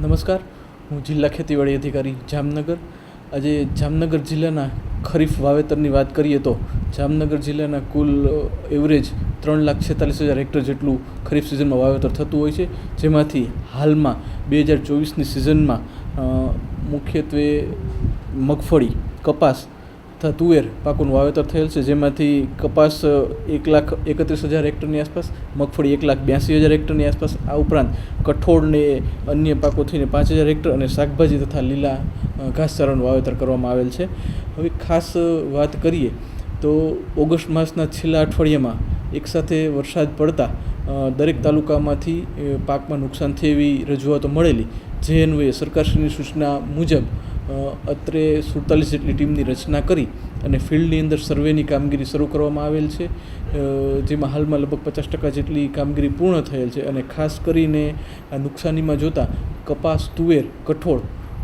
નમસ્કાર. હું જિલ્લા ખેતીવાડી અધિકારી જામનગર. આજે જામનગર જિલ્લાના ખરીફ વાવેતરની વાત કરીએ તો જામનગર જિલ્લાના કુલ એવરેજ ત્રણ લાખ છેતાલીસ હજાર હેક્ટર જેટલું ખરીફ સિઝનમાં વાવેતર થતું હોય છે. જેમાંથી હાલમાં બે હજાર ચોવીસની સિઝનમાં મુખ્યત્વે મગફળી, કપાસ તથા તુવેર પાકોનું વાવેતર થયેલ છે, જેમાંથી કપાસ એક લાખ એકત્રીસ હજાર હેક્ટરની આસપાસ, મગફળી એક લાખ બ્યાસી હજાર હેક્ટરની આસપાસ, આ ઉપરાંત કઠોળ ને અન્ય પાકો થઈને પાંચ હજાર હેક્ટર અને શાકભાજી તથા લીલા ઘાસચારાનું વાવેતર કરવામાં આવેલ છે. હવે ખાસ વાત કરીએ તો ઓગસ્ટ માસના છેલ્લા અઠવાડિયામાં એકસાથે વરસાદ પડતા દરેક તાલુકામાંથી પાકમાં નુકસાન થઈ એવી રજૂઆતો મળેલી. જે અન્વયે સરકારશ્રીની સૂચના મુજબ અત્રે સુડતાલીસ જેટલી ટીમની રચના કરી અને ફિલ્ડની અંદર સર્વેની કામગીરી શરૂ કરવામાં આવેલ છે. જેમાં હાલમાં લગભગ પચાસ ટકા જેટલી કામગીરી પૂર્ણ થયેલ છે અને ખાસ કરીને નુકસાનીમાં જોતાં કપાસ, તુવેર, કઠોળ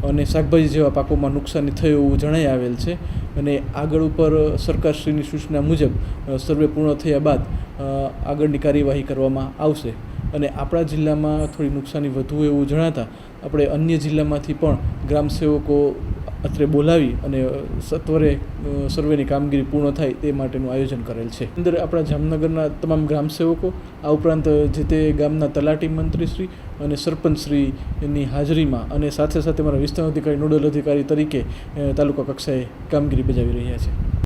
અને શાકભાજી જેવા પાકોમાં નુકસાની થયું એવું જણાઈ આવેલ છે. અને આગળ ઉપર સરકારશ્રીની સૂચના મુજબ સર્વે પૂર્ણ થયા બાદ આગળની કાર્યવાહી કરવામાં આવશે. અને આપણા જિલ્લામાં થોડી નુકસાની વધુ એવું જણાતા આપણે અન્ય જિલ્લામાંથી પણ ગ્રામસેવકો અત્રે બોલાવી અને સત્વરે સર્વેની કામગીરી પૂર્ણ થાય તે માટેનું આયોજન કરેલ છે. અંદર આપણા જામનગરના તમામ ગ્રામસેવકો, આ ઉપરાંત જે તે ગામના તલાટી મંત્રીશ્રી અને સરપંચશ્રીની હાજરીમાં અને સાથે સાથે મારા વિસ્તાર અધિકારી, નોડલ અધિકારી તરીકે તાલુકા કક્ષાએ કામગીરી બજાવી રહ્યા છે.